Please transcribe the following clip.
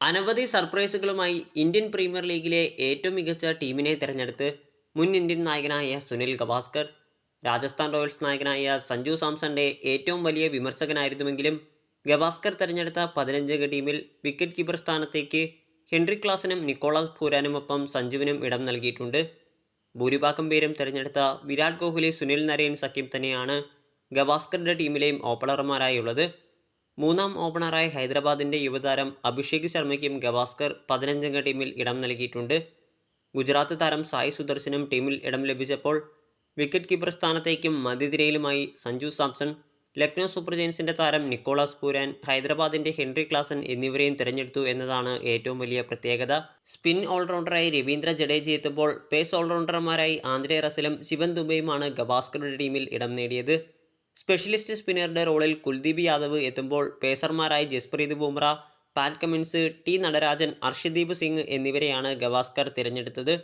അനവധി സർപ്രൈസുകളുമായി Indian premier ലീഗിലെ ഏറ്റവും മികച്ച ടീമിനെ തിരഞ്ഞെടുത്ത് മുൻ ഇന്ത്യൻ നായകനായ സുനിൽ ഗവാസ്കർ രാജസ്ഥാൻ റോയൽസ് നായകനായ സഞ്ജു സാംസന്റെ ഏറ്റവും വലിയ വിമർശകനായിരുന്നുവെങ്കിലും ഗവാസ്കർ തിരഞ്ഞെടുത്ത പതിനഞ്ചംഗ ടീമിൽ വിക്കറ്റ് കീപ്പർ സ്ഥാനത്തേക്ക് ഹെൻറി ക്ലാസിനും നിക്കോളാസ് ഭൂരാനുമൊപ്പം സഞ്ജുവിനും ഇടം നൽകിയിട്ടുണ്ട്. ഭൂരിഭാഗം പേരും തിരഞ്ഞെടുത്ത വിരാട് കോഹ്ലി സുനിൽ നരേൻ സഖ്യം തന്നെയാണ് ഗവാസ്കറുടെ ടീമിലെയും ഓപ്പണർമാരായുള്ളത്. മൂന്നാം ഓപ്പണറായ ഹൈദരാബാദിന്റെ യുവതാരം അഭിഷേക് ശർമ്മയ്ക്കും ഗവാസ്കർ പതിനഞ്ചംഗ ടീമിൽ ഇടം നൽകിയിട്ടുണ്ട്. ഗുജറാത്ത് താരം സായി സുദർശനും ടീമിൽ ഇടം ലഭിച്ചപ്പോൾ വിക്കറ്റ് കീപ്പർ സ്ഥാനത്തേക്കും മധ്യതിരയിലുമായി സഞ്ജു സാംസൺ ലക്നൗ സൂപ്പർ ജയൻസിന്റെ താരം നിക്കോളാസ് പൂരാൻ ഹൈദരാബാദിന്റെ ഹെൻറി ക്ലാസൻ എന്നിവരെയും തിരഞ്ഞെടുത്തു എന്നതാണ് ഏറ്റവും വലിയ പ്രത്യേകത. സ്പിൻ ഓൾറൗണ്ടറായി രവീന്ദ്ര ജഡേജ എത്തുമ്പോൾ പേസ് ഓൾറൗണ്ടർമാരായി ആന്ധ്രേ റസലും ശിവൻ ദുബൈയുമാണ് ഗവാസ്കറുടെ ടീമിൽ ഇടം നേടിയത്. സ്പെഷ്യലിസ്റ്റ് സ്പിന്നറുടെ റോളിൽ കുൽദീപ് യാദവ് എത്തുമ്പോൾ പേസർമാരായി Jasprit Bumrah Pat Cummins T Natarajan Arshdeep Singh എന്നിവരെയാണ് ഗവാസ്കർ തിരഞ്ഞെടുത്തത്.